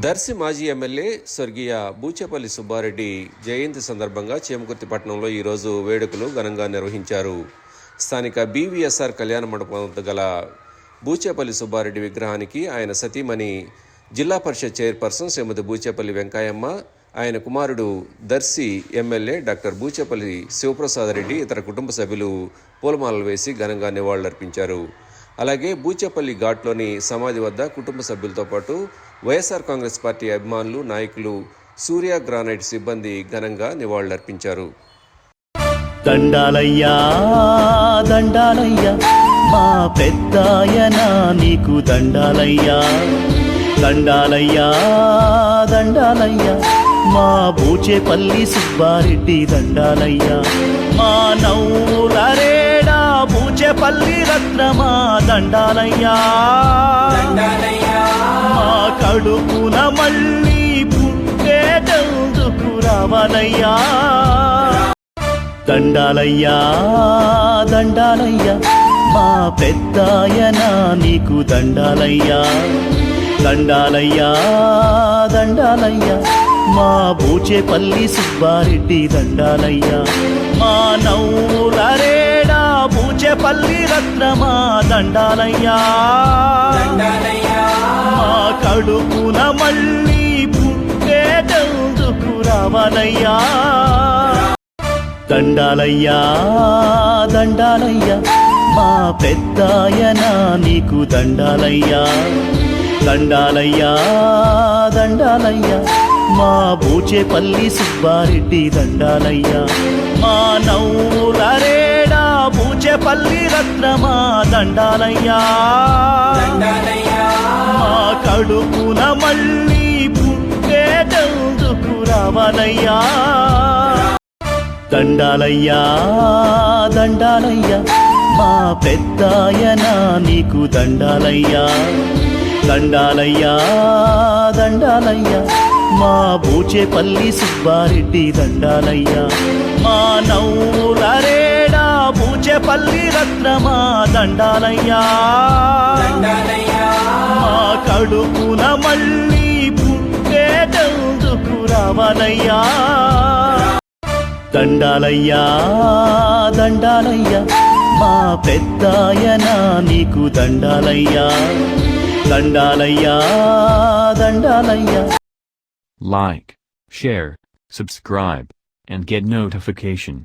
దర్శి మాజీ ఎమ్మెల్యే స్వర్గీయ బూచేపల్లి సుబ్బారెడ్డి జయంతి సందర్భంగా చేమకుర్తి పట్టణంలో ఈరోజు వేడుకలు ఘనంగా నిర్వహించారు. స్థానిక బీవీఎస్ఆర్ కళ్యాణ మండపం వద్ద గల బూచేపల్లి సుబ్బారెడ్డి విగ్రహానికి ఆయన సతీమణి జిల్లా పరిషత్ చైర్పర్సన్ శ్రీమతి బూచేపల్లి వెంకయ్యమ్మ ఆయన కుమారుడు దర్శి ఎమ్మెల్యే డాక్టర్ బూచేపల్లి శివప్రసాద్ రెడ్డి ఇతర కుటుంబ సభ్యులు పూలమాలలు వేసి ఘనంగా నివాళులర్పించారు. అలాగే బూచేపల్లి ఘాట్లోని సమాధి వద్ద కుటుంబ సభ్యులతో పాటు వైఎస్ఆర్ కాంగ్రెస్ పార్టీ అభిమానులు నాయకులు సూర్య గ్రానైట్ సిబ్బంది ఘనంగా నివాళులర్పించారు. దండాలయ్యా దండాలయ్యా మా పెద్దాయన నీకు దండాలయ్యా. దండాలయ్యా దండాలయ్యా మా బూచేపల్లి సుబ్బారెడ్డి దండాలయ్యా. మా నవ్వులరేడా బూచేపల్లి రత్నమా దండాలయ్యా. కడుపున మళ్ళీ పుట్టేటందుకు రావాలయ్యా. దండాలయ్యా దండాలయ్యా మా పెద్దాయన నీకు దండాలయ్యా. దండాలయ్యా దండాలయ్యా మా బూచేపల్లి సుబ్బారెడ్డి దండాలయ్యా. మా నవ్వులరేడా బూచేపల్లి రత్నమా దండాలయ్యా. దండాలయ్యా. కడుపున మళ్ళీ పుట్టేటందుకు రావాలయ్యా. దండాలయ్యా దండాలయ్యా మా పెద్దాయన నీకు దండాలయ్యా. దండాలయ్యా దండాలయ్యా మా బూచేపల్లి సుబ్బారెడ్డి దండాలయ్యా. మా నవ్వులరేడా బూచేపల్లి రత్నమా దండాలయ్యా. మా కడుపున మళ్ళీ పుట్టేటందుకు రావాలయ్యా? దండాలయ్యా దండాలయ్యా మా పెద్దాయన నీకు దండాలయ్యా. దండాలయ్యా దండాలయ్యా మా బూచేపల్లి సుబ్బారెడ్డి దండాలయ్యా. మా నవ్వులరేడా బూచేపల్లి రత్నమా దండాలయ్యా. దండాలయ్యా. కడుపున మళ్ళీ పుట్టేటందుకు రావాలయ్యా. దండాలయ్యా దండాలయ్యా మా పెద్దాయన నీకు దండాలయ్యా. దండాలయ్యా దండాలయ్యా. Like share subscribe and get notification.